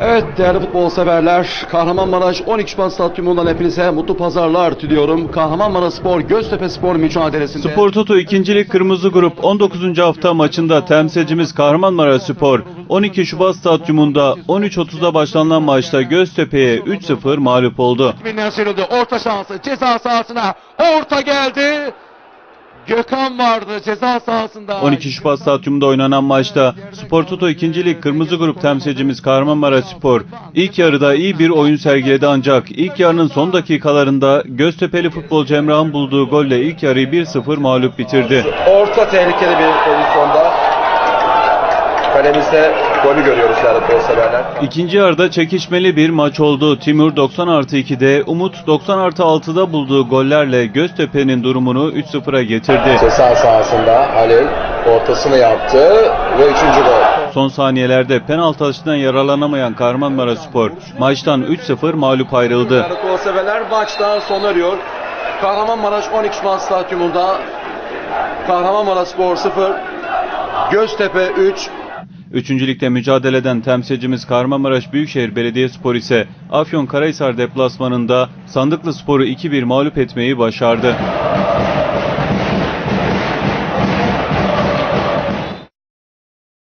Evet değerli futbol severler, Kahramanmaraş 12 Şubat Stadyumundan hepinize mutlu pazarlar diliyorum. Kahramanmaraş Spor Göztepe Spor mücadelesinde Spor Toto 2. Lig Kırmızı Grup 19. hafta maçında temsilcimiz Kahramanmaraş Spor 12 Şubat Stadyumunda 13.30'da başlanan maçta Göztepe'ye 3-0 mağlup oldu. Orta şansı ceza sahasına. Orta geldi. Gökhan vardı ceza sahasında. 12 Şubat Stadyumunda oynanan maçta Spor Toto 2. Lig Kırmızı Grup temsilcimiz Kahramanmaraş Spor ilk yarıda iyi bir oyun sergiledi ancak ilk yarının son dakikalarında Göztepe'li futbolcu Emrah'ın bulduğu golle ilk yarıyı 1-0 mağlup bitirdi. Orta tehlikeli bir pozisyonda kalemizde golü görüyoruz değerli. İkinci yarıda çekişmeli bir maç oldu. Timur 90 artı 2'de, Umut 90 artı 6'da bulduğu gollerle Göztepe'nin durumunu 3-0'a getirdi. Ceza sahasında Halil ortasını yaptı ve üçüncü gol. Son saniyelerde penaltı atışından yararlanamayan Kahramanmaraş Spor maçtan 3-0 mağlup ayrıldı. Değerli futbol severler maçta sona eriyor. Kahramanmaraş 12 Şubat Stadyumunda Kahramanmaraş Spor 0, Göztepe 3, Üçüncülükte mücadele eden temsilcimiz Kahramanmaraş Büyükşehir Belediyespor ise Afyonkarahisar deplasmanında Sandıklı Spor'u 2-1 mağlup etmeyi başardı.